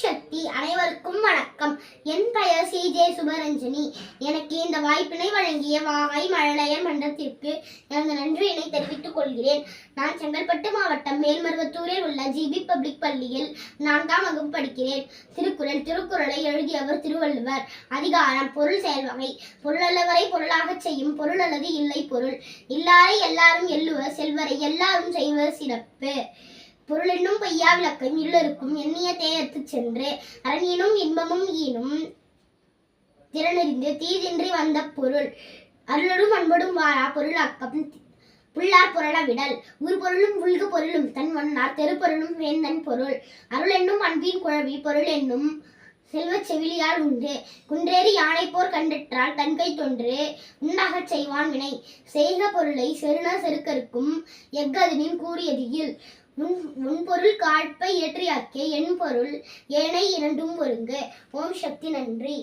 சக்தி அனைவருக்கும் வணக்கம். என் பெயர் சி. ஜே. சுபரஞ்சனி. எனக்கு இந்த வாய்ப்பினை வழங்கிய வாகை மழலையர் மன்றத்திற்கு எனது நன்றியினை தெரிவித்துக் கொள்கிறேன். நான் செங்கல்பட்டு மாவட்டம் மேல்மருவத்தூரில் உள்ள ஜிபி பப்ளிக் பள்ளியில் நான்காம் வகுப்பு படிக்கிறேன். திருக்குறள் திருக்குறளை எழுதியவர் திருவள்ளுவர். அதிகாரம் பொருள் செயல்வகை பொருளல்லவரை பொருளாக செய்யும் பொருள் அல்லது இல்லை பொருள். இல்லாரை எல்லாரும் எள்ளுவர் செல்வரை எல்லாரும் செய்வர் சிறப்பு. பொருளென்னும் பொய்யா விளக்கம் இல்லருக்கும் எண்ணிய தேயத்துச் சென்று அரணியனும் இன்பமும் ஈனும் திறனறிந்து தீதின்றி வந்த பொருள். அருளரும் அன்படும் வாரா பொருளாக்கம் புள்ளார் புரள விடல். ஊர் பொருளும் உள்கு பொருளும் தன் வண்ணார் தெருப்பொருளும் வேந்தன் பொருள். அருள் என்னும் அன்பின் குழவி பொருள் என்னும் செல்வச் செவிலியால் உண்டு. குன்றேறி யானை போர் கண்டற்றால் தன்கை தொன்று உண்டாகச் செய்வான் வினை. செய்க பொருளை செருண செருக்கருக்கும் எஃகதினின் கூறியதியில். முன் முன்பொருள் காழ்ப்பை இயற்றியாக்கிய என் பொருள் ஏனை இரண்டும் ஒருங்கு ஓம் சக்தி நன்றி.